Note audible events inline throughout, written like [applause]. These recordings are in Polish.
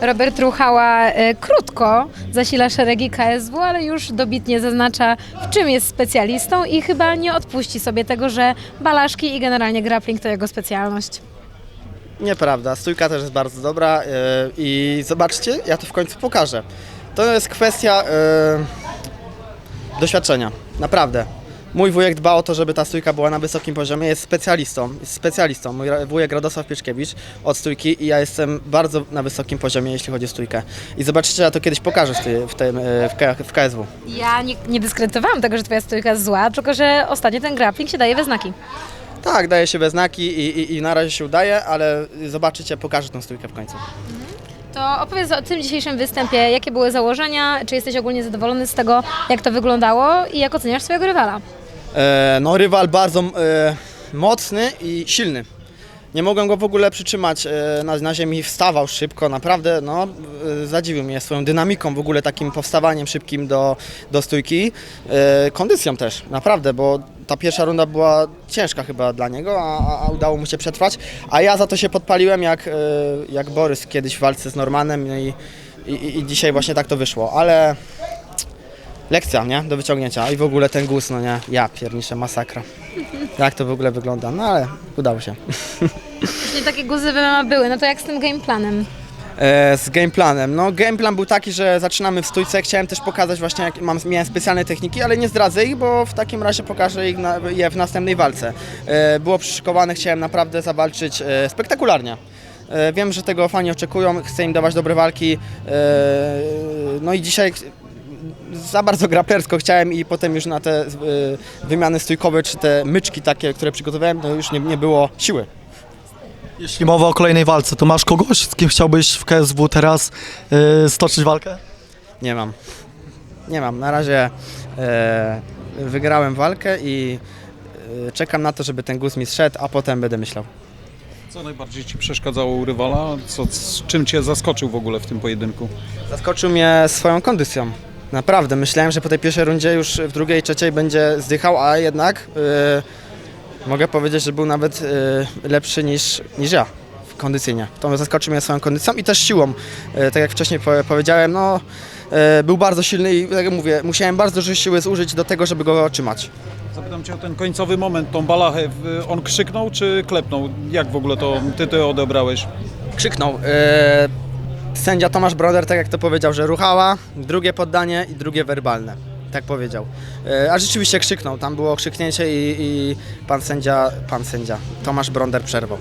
Robert Ruchała e, krótko zasila szeregi KSW, ale już dobitnie zaznacza, w czym jest specjalistą i chyba nie odpuści sobie tego, że balaszki i generalnie grappling to jego specjalność. Nieprawda, stójka też jest bardzo dobra yy, i zobaczcie, ja to w końcu pokażę. To jest kwestia yy, doświadczenia, naprawdę. Mój wujek dba o to, żeby ta stójka była na wysokim poziomie, jest specjalistą, jest specjalistą. Mój wujek Radosław Pieczkiewicz od stójki i ja jestem bardzo na wysokim poziomie, jeśli chodzi o stójkę. I zobaczycie, ja to kiedyś pokażę w, tym, yy, w, KSW. Ja nie, nie dyskredytowałam tego, że twoja stójka jest zła, tylko że ostatnio ten grappling się daje we znaki. Tak, daje się we znaki i, i, i na razie się udaje, ale zobaczycie, pokażę tą stójkę w końcu. To opowiedz o tym dzisiejszym występie. Jakie były założenia? Czy jesteś ogólnie zadowolony z tego, jak to wyglądało i jak oceniasz swojego rywala? E, no rywal bardzo e, mocny i silny. Nie mogłem go w ogóle przytrzymać e, na, na ziemi, wstawał szybko, naprawdę no, zadziwił mnie swoją dynamiką, w ogóle takim powstawaniem szybkim do, do stójki, kondycją też, naprawdę, bo ta pierwsza runda była ciężka chyba dla niego, a, a- udało mu się przetrwać, a ja za to się podpaliłem jak, jak Borys kiedyś w walce z Normanem no i, i, i dzisiaj właśnie tak to wyszło, ale lekcja, nie? Do wyciągnięcia. I w ogóle ten guz, no nie? Ja pierniczę, masakra. Jak to w ogóle wygląda? No ale udało się. Właśnie takie guzy w MMA były. No to jak z tym gameplanem? E, z gameplanem. No gameplan był taki, że zaczynamy w stójce. Chciałem też pokazać właśnie, jak mam, miałem specjalne techniki, ale nie zdradzę ich, bo w takim razie pokażę ich na, je w następnej walce. E, było przyszykowane, chciałem naprawdę zawalczyć e, spektakularnie. E, Wiem, że tego fani oczekują, chcę im dawać dobre walki. E, No i dzisiaj za bardzo grapersko chciałem i potem już na te e, wymiany stójkowe, czy te myczki takie, które przygotowałem, to już nie, nie było siły. Jeśli mowa o kolejnej walce, to masz kogoś, z kim chciałbyś w KSW teraz yy, stoczyć walkę? Nie mam. Nie mam. Na razie e, wygrałem walkę i czekam na to, żeby ten guz mi zszedł, a potem będę myślał. Co najbardziej Ci przeszkadzało u rywala? Co, z czym Cię zaskoczył w ogóle w tym pojedynku? Zaskoczył mnie swoją kondycją. Naprawdę. Myślałem, że po tej pierwszej rundzie już w drugiej, trzeciej będzie zdychał, a jednak e, mogę powiedzieć, że był nawet e, lepszy niż, niż ja w kondycyjnie. To zaskoczył mnie swoją kondycją i też siłą. E, tak jak wcześniej po, powiedziałem, no e, był bardzo silny i tak jak mówię, musiałem bardzo dużo siły zużyć do tego, żeby go otrzymać. Zapytam Cię o ten końcowy moment, tą balachę. On krzyknął czy klepnął? Jak w ogóle to Ty to odebrałeś? krzyknął. E, sędzia Tomasz Broder, tak jak to powiedział, że ruchała, drugie poddanie i drugie werbalne. Tak powiedział. E, a rzeczywiście krzyknął, tam było krzyknięcie i, i pan sędzia, pan sędzia, Tomasz Bronder przerwał.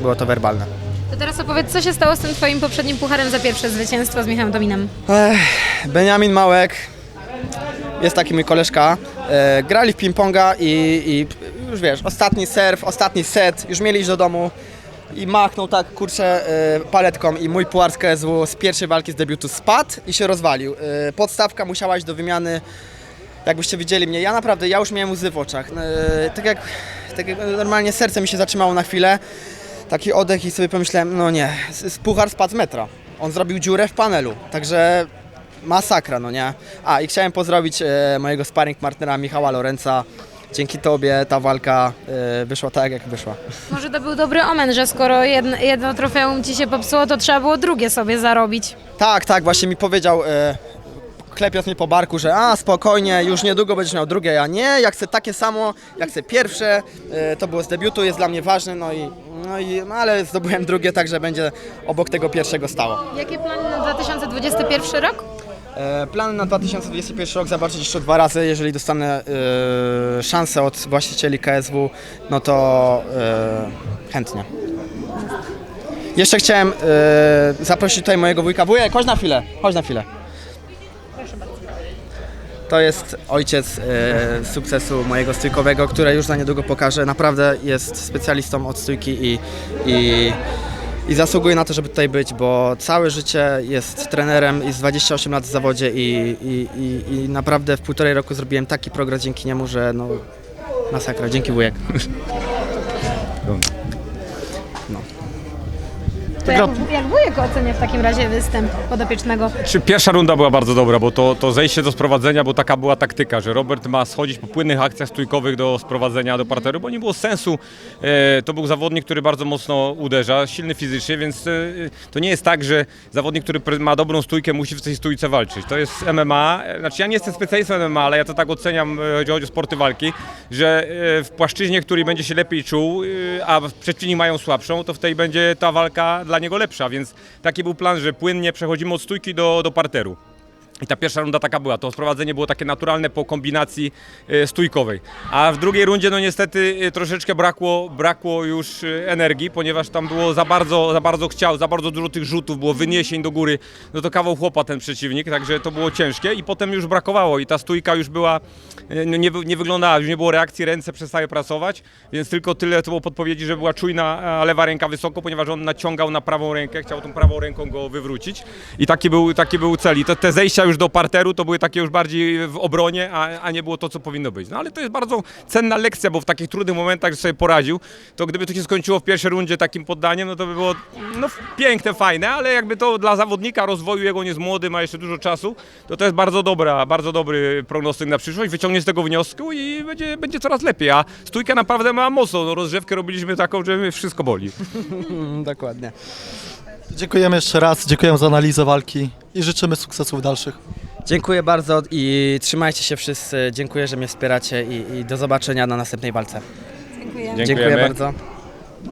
Było to werbalne. To teraz opowiedz, co się stało z tym twoim poprzednim pucharem za pierwsze zwycięstwo z Michałem Dominem. Ech, Benjamin Małek, jest taki mój koleżka, e, grali w ping-ponga i, i już wiesz, ostatni serw, ostatni set, już mieli iść do domu i machnął tak, kurczę, e, paletką i mój puchar z KSW z pierwszej walki z debiutu spadł i się rozwalił. E, podstawka musiała iść do wymiany, jakbyście widzieli mnie, ja naprawdę, ja już miałem łzy w oczach. E, tak, jak, tak jak normalnie serce mi się zatrzymało na chwilę, taki oddech i sobie pomyślałem, no nie, z, z puchar spadł z metra. On zrobił dziurę w panelu, także masakra, no nie? A i chciałem pozdrowić mojego sparring partnera Michała Lorenza. Dzięki tobie ta walka e, wyszła tak, jak wyszła. Może to był dobry omen, że skoro jedno, jedno trofeum ci się popsuło, to trzeba było drugie sobie zarobić. Tak, tak, właśnie mi powiedział, e, klepiąc mnie po barku, że a spokojnie, już niedługo będziesz miał drugie. Ja nie, ja chcę takie samo, ja chcę pierwsze. E, to było z debiutu, jest dla mnie ważne, no i, no i no ale zdobyłem drugie, także będzie obok tego pierwszego stało. Jakie plany na 2021 rok? E, Plany na 2021 rok zobaczyć jeszcze dwa razy. Jeżeli dostanę e, szansę od właścicieli KSW, no to e, chętnie. Jeszcze chciałem e, zaprosić tutaj mojego wujka. Wujek, chodź na chwilę, chodź na chwilę. To jest ojciec e, sukcesu mojego stójkowego, które już za niedługo pokażę. Naprawdę jest specjalistą od stójki i, i, i zasługuje na to, żeby tutaj być, bo całe życie jest trenerem, jest 28 lat w zawodzie i, i, i, i naprawdę w półtorej roku zrobiłem taki progres dzięki niemu, że no masakra. Dzięki wujek. [laughs] To jak, jak wujek ocenia w takim razie występ podopiecznego? Czy pierwsza runda była bardzo dobra, bo to, to zejście do sprowadzenia, bo taka była taktyka, że Robert ma schodzić po płynnych akcjach stójkowych do sprowadzenia do parteru, bo nie było sensu. E, to był zawodnik, który bardzo mocno uderza, silny fizycznie, więc e, to nie jest tak, że zawodnik, który pre- ma dobrą stójkę, musi w tej stójce walczyć. To jest MMA, e, znaczy ja nie jestem specjalistą MMA, ale ja to tak oceniam, e, chodzi o sporty walki, że e, w płaszczyźnie, który będzie się lepiej czuł, e, a przeciwni mają słabszą, to w tej będzie ta walka dla niego lepsza, więc taki był plan, że płynnie przechodzimy od stójki do, do parteru. I ta pierwsza runda taka była. To sprowadzenie było takie naturalne po kombinacji e, stójkowej. A w drugiej rundzie no niestety e, troszeczkę brakło, brakło już e, energii, ponieważ tam było za bardzo, za bardzo chciał, za bardzo dużo tych rzutów, było wyniesień do góry. No to kawał chłopa ten przeciwnik, także to było ciężkie i potem już brakowało i ta stójka już była, no nie, nie wyglądała, już nie było reakcji, ręce przestały pracować, więc tylko tyle to było podpowiedzi, że była czujna lewa ręka wysoko, ponieważ on naciągał na prawą rękę, chciał tą prawą ręką go wywrócić i taki był, taki był cel. I te, te zejścia już do parteru to były takie już bardziej w obronie, a, a nie było to, co powinno być. No ale to jest bardzo cenna lekcja, bo w takich trudnych momentach, że sobie poradził, to gdyby to się skończyło w pierwszej rundzie takim poddaniem, no to by było no, piękne, fajne, ale jakby to dla zawodnika rozwoju, jego nie jest młody, ma jeszcze dużo czasu, to to jest bardzo dobra, bardzo dobry prognostyk na przyszłość, wyciągnie z tego wniosku i będzie, będzie coraz lepiej, a stójka naprawdę ma mocno, no, rozgrzewkę robiliśmy taką, że wszystko boli. [laughs] Dokładnie. Dziękujemy jeszcze raz, dziękujemy za analizę walki i życzymy sukcesów dalszych. Dziękuję bardzo i trzymajcie się wszyscy. Dziękuję, że mnie wspieracie i, i do zobaczenia na następnej walce. Dziękuję. Dziękuję Dziękujemy. bardzo.